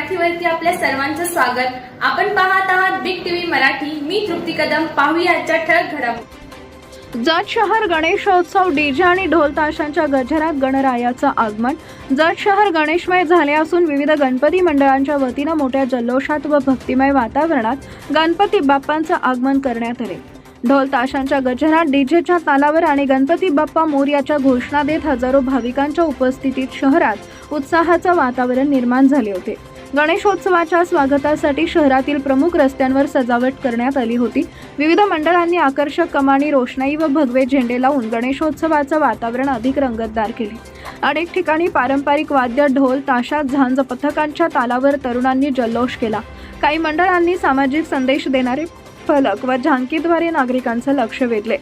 मराठीवरती आपल्या सर्वांचं स्वागत. आपण पाहत आहात बिग टीव्ही मराठी. मी तृप्ती कदम. पाहूया आजच्या ठळक घडामोडी. जत शहर गणेशोत्सव डीजे आणि ढोल ताशांच्या गजरात गणरायाचं आगमन. जत शहर गणेशमय झाले असून विविध गणपती मंडळांच्या वतीनं मोठ्या जल्लोषात व भक्तिमय वातावरणात गणपती बाप्पांचं आगमन करण्यात आले. ढोल ताशांच्या गजरात डीजेच्या तालावर आणि गणपती बाप्पा मोर्याच्या घोषणा देत हजारो भाविकांच्या उपस्थितीत शहरात उत्साहाचं वातावरण निर्माण झाले होते. गणेशोत्सवाच्या स्वागतासाठी शहरातील प्रमुख रस्त्यांवर सजावट करण्यात आली होती. विविध मंडळांनी आकर्षक कमानी रोषणाई व भगवे झेंडे लावून गणेशोत्सवाचं वातावरण अधिक रंगतदार केले. अनेक ठिकाणी पारंपरिक वाद्य ढोल ताशा झांज पथकांच्या तालावर तरुणांनी जल्लोष केला. काही मंडळांनी सामाजिक संदेश देणारे फलक व झांकीद्वारे नागरिकांचं लक्ष वेधले.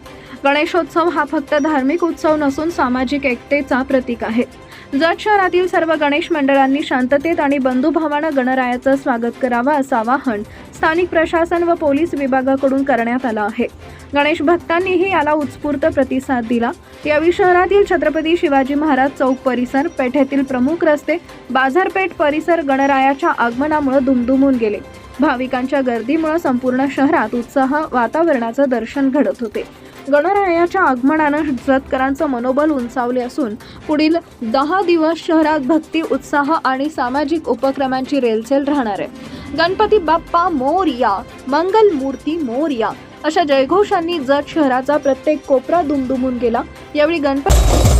गणेशोत्सव हा फक्त धार्मिक उत्सव नसून सामाजिक एकतेचा प्रतीक आहे. जत शहरातील सर्व गणेश मंडळांनी शांततेत आणि बंधुभावानं गणरायाचं स्वागत करावं असं आवाहन स्थानिक प्रशासन व पोलीस विभागाकडून करण्यात आलं आहे. गणेश भक्तांनीही याला उत्स्फूर्त प्रतिसाद दिला. यावेळी शहरातील छत्रपती शिवाजी महाराज चौक परिसर पेठेतील प्रमुख रस्ते बाजारपेठ परिसर गणरायाच्या आगमनामुळे दुमदुमून गेले. भाविकांच्या गर्दीमुळे संपूर्ण शहरात उत्साह वातावरणाचं दर्शन घडत होते. गणरायाच्या आगमनानं जतकरांचं मनोबल उंचावले असून पुढील दहा दिवस शहरात भक्ती उत्साह आणि सामाजिक उपक्रमांची रेलचेल राहणार आहे. गणपती बाप्पा मोरया मंगल मूर्ती मोरया अशा जयघोषांनी जत शहराचा प्रत्येक कोपरा दुमदुमून गेला. यावेळी गणपती